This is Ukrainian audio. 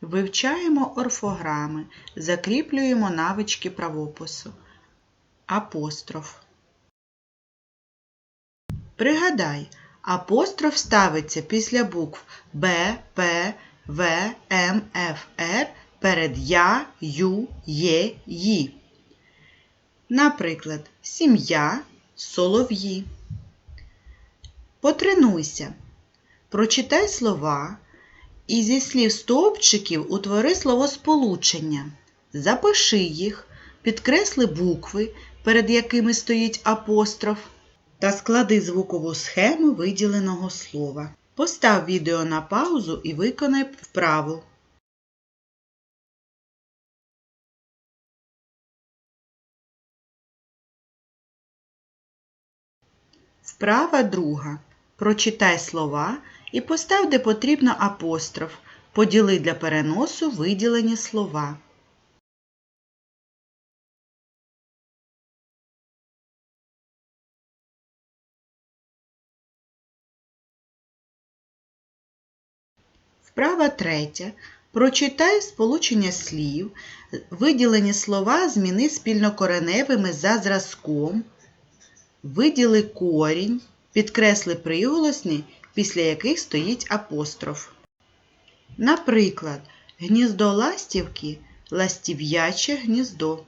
Вивчаємо орфограми, закріплюємо навички правопису. Апостроф. Пригадай, апостроф ставиться після букв Б, П, В, М, Ф, Р перед Я, Ю, Є, Ї. Наприклад, сім'я, солов'ї. Потренуйся. Прочитай слова і зі слів стовпчиків утвори словосполучення. Запиши їх, підкресли букви, перед якими стоїть апостроф, та склади звукову схему виділеного слова. Постав відео на паузу і виконай вправу. Вправа друга. Прочитай слова і постав, де потрібно апостроф. Поділи для переносу виділені слова. Вправа третя. Прочитай сполучення слів. Виділені слова зміни спільнокореневими за зразком. Виділи корінь, підкресли приголосні, після яких стоїть апостроф. Наприклад, гніздо ластівки ластів'яче гніздо.